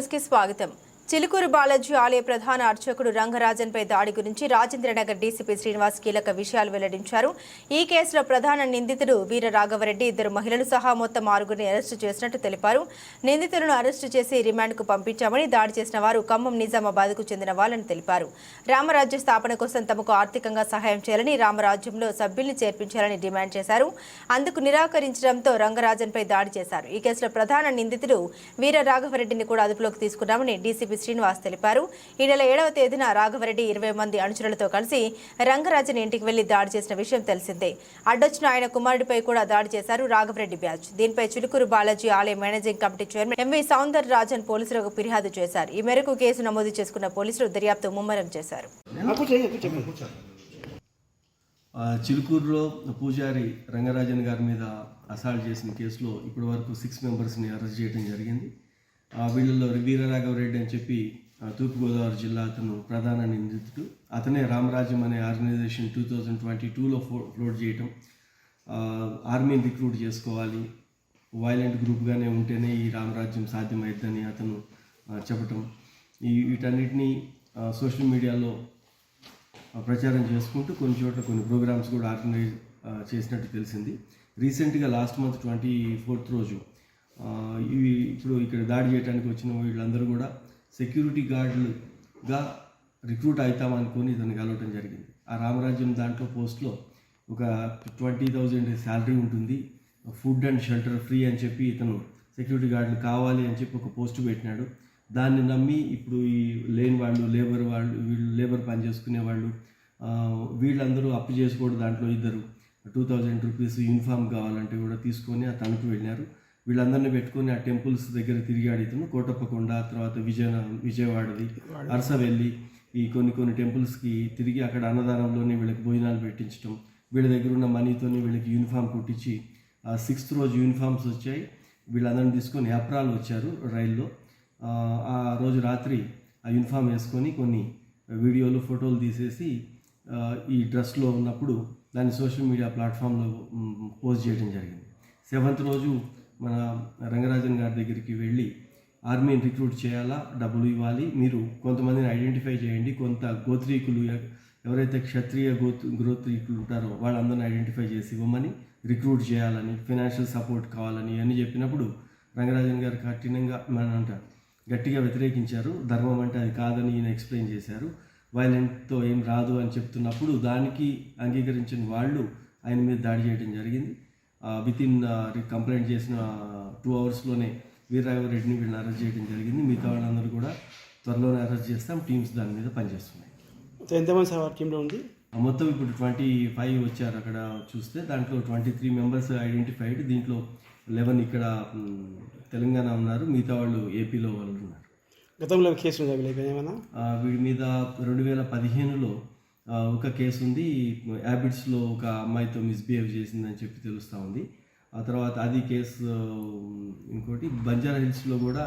News की स्वागत చిలుకూరు బాలాజీ ఆలయ ప్రధాన అర్చకుడు రంగరాజన్పై దాడి గురించి రాజేంద్రనగర్ డీసీపీ శ్రీనివాస్ కీలక విషయాలు వెల్లడించారు. ఈ కేసులో ప్రధాన నిందితుడు వీర రాఘవరెడ్డి ఇద్దరు మహిళలు సహా మొత్తం ఆరుగురిని అరెస్టు చేసినట్టు తెలిపారు. నిందితులను అరెస్టు చేసి రిమాండ్కు పంపించామని దాడి చేసిన వారు ఖమ్మం నిజామాబాద్కు చెందిన వాళ్ళని తెలిపారు. రామరాజ్య స్థాపన కోసం తమకు ఆర్థికంగా సహాయం చేయాలని రామరాజ్యంలో సభ్యుల్ని చేర్పించాలని డిమాండ్ చేశారు. అందుకు నిరాకరించడంతో రంగరాజన్పై దాడి చేశారు. ఈ కేసులో ప్రధాన నిందితుడు వీర రాఘవరెడ్డిని కూడా అదుపులోకి తీసుకున్నామని డీసీపీ శ్రీనివాస్ తెలిపారు. ఈ నెల ఏడవ తేదీన రాఘవరెడ్డి ఇరవై మంది అనుచరులతో కలిసి రంగరాజన్ ఇంటికి వెళ్ళి దాడి చేసిన విషయం తెలిసిందే. అడ్డొచ్చిన ఆయన కుమారుడిపై కూడా దాడి చేశారు రాఘవరెడ్డి బ్యాచ్. దీనిపై చిలుకూరు బాలాజీ ఆలయ managing committee chairman M V Soundar Rajan పోలీసులకు ఫిర్యాదు చేశారు. ఈ మేరకు కేసు నమోదు చేసుకున్న పోలీసులు దర్యాప్తు ముమ్మరం చేశారు. చిలుకూరులో పూజారి రంగరాజన్ గారి మీద అసాల్ట్ చేసిన కేసులో ఇప్పటి వరకు సిక్స్ మెంబర్స్ని అరెస్ట్ చేయడం జరిగింది. వీళ్ళలో వీరరాఘవరెడ్డి అని చెప్పి తూర్పుగోదావరి జిల్లా అతను ప్రధాన నిందితుడు. అతనే రామరాజ్యం అనే ఆర్గనైజేషన్ టూ థౌజండ్ ట్వంటీ టూలో ఫ్లోట్ చేయటం. ఆర్మీని రిక్రూట్ చేసుకోవాలి. వైలెంట్ గ్రూప్గానే ఉంటేనే ఈ రామరాజ్యం సాధ్యమైద్దని అతను చెప్పటం. ఈ వీటన్నిటినీ సోషల్ మీడియాలో ప్రచారం చేసుకుంటూ కొన్ని చోట్ల కొన్ని ప్రోగ్రామ్స్ కూడా ఆర్గనైజ్ చేసినట్టు తెలిసింది. రీసెంట్గా లాస్ట్ మంత్ ట్వంటీ ఫోర్త్ రోజు ఇవి ఇప్పుడు ఇక్కడ దాడి చేయడానికి వచ్చిన వీళ్ళందరూ కూడా సెక్యూరిటీ గార్డులుగా రిక్రూట్ అవుతామనుకొని ఇతను కలవటం జరిగింది. ఆ రామరాజ్యం దాంట్లో పోస్ట్లో ఒక ట్వంటీ థౌజండ్ శాలరీ ఉంటుంది. ఫుడ్ అండ్ షెల్టర్ ఫ్రీ అని చెప్పి ఇతను సెక్యూరిటీ గార్డులు కావాలి అని చెప్పి ఒక పోస్ట్ పెట్టినాడు. దాన్ని నమ్మి ఇప్పుడు ఈ లేని వాళ్ళు లేబర్ వాళ్ళు వీళ్ళు లేబర్ పని చేసుకునే వాళ్ళు వీళ్ళందరూ అప్పు చేసుకోవడం దాంట్లో ఇద్దరు. టూ థౌజండ్ రూపీస్ యూనిఫామ్ కావాలంటే కూడా తీసుకొని ఆ తణుకు వెళ్ళినారు. వీళ్ళందరినీ పెట్టుకొని ఆ టెంపుల్స్ దగ్గర తిరిగాడు ఇతను కోటప్పకొండ తర్వాత విజయ విజయవాడది అరసవెల్లి ఈ కొన్ని కొన్ని టెంపుల్స్కి తిరిగి అక్కడ అన్నదానంలోనే వీళ్ళకి భోజనాలు పెట్టించడం వీళ్ళ దగ్గర ఉన్న మనీతోని వీళ్ళకి యూనిఫామ్ కుట్టించి ఆ సిక్స్త్ రోజు యూనిఫామ్స్ వచ్చాయి. వీళ్ళందరిని తీసుకొని ఏప్రాల్ వచ్చారు రైల్లో. ఆ, రోజు రాత్రి ఆ యూనిఫామ్ వేసుకొని కొన్ని వీడియోలు ఫోటోలు తీసేసి ఈ డ్రెస్లో ఉన్నప్పుడు దాన్ని సోషల్ మీడియా ప్లాట్ఫామ్లో పోస్ట్ చేయడం జరిగింది. సెవెంత్ రోజు మన రంగరాజన్ గారి దగ్గరికి వెళ్ళి ఆర్మీని రిక్రూట్ చేయాలా? డబ్బులు ఇవ్వాలి. మీరు కొంతమందిని ఐడెంటిఫై చేయండి. కొంత గోత్రీకులు ఎవరైతే క్షత్రియ గోత్ గోత్రీకులు ఉంటారో వాళ్ళందరిని ఐడెంటిఫై చేసి ఇవ్వమని రిక్రూట్ చేయాలని ఫైనాన్షియల్ సపోర్ట్ కావాలని అని చెప్పినప్పుడు రంగరాజన్ గారు కఠినంగా మన గట్టిగా వ్యతిరేకించారు. ధర్మం అంటే అది కాదని ఈయన ఎక్స్ప్లెయిన్ చేశారు. వైలెంట్తో ఏం రాదు అని చెప్తున్నప్పుడు దానికి అంగీకరించిన వాళ్ళు ఆయన మీద దాడి చేయడం జరిగింది. విత్ ఇన్ కంప్లైంట్ చేసిన టూ అవర్స్లోనే వీరరాఘవరెడ్డిని వీళ్ళని అరెస్ట్ చేయడం జరిగింది. మిగతా వాళ్ళందరూ కూడా త్వరలోనే అరెస్ట్ చేస్తాం. టీమ్స్ దాని మీద పనిచేస్తున్నాయి. ఎంతమంది సార్ టీంలో ఉంది? మొత్తం ఇప్పుడు ట్వంటీ ఫైవ్ వచ్చారు అక్కడ చూస్తే. దాంట్లో ట్వంటీ త్రీ మెంబర్స్ ఐడెంటిఫైడ్. దీంట్లో లెవెన్ ఇక్కడ తెలంగాణ ఉన్నారు. మిగతా వాళ్ళు ఏపీలో వాళ్ళు ఉన్నారు. గతంలో కేసులు వీడి మీద రెండు వేల పదిహేనులో ఒక కేసు ఉంది. యాబిట్స్లో ఒక అమ్మాయితో మిస్బిహేవ్ చేసిందని చెప్పి తెలుస్తూ ఉంది. ఆ తర్వాత అది కేసు ఇంకోటి బంజారా హిల్స్లో కూడా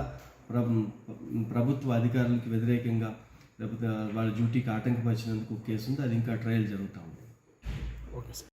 ప్రభుత్వ అధికారులకి వ్యతిరేకంగా లేకపోతే వాళ్ళ డ్యూటీకి ఆటంకపరిచినందుకు కేసు ఉంది. అది ఇంకా ట్రయల్ జరుగుతూ ఉంది. Okay sir.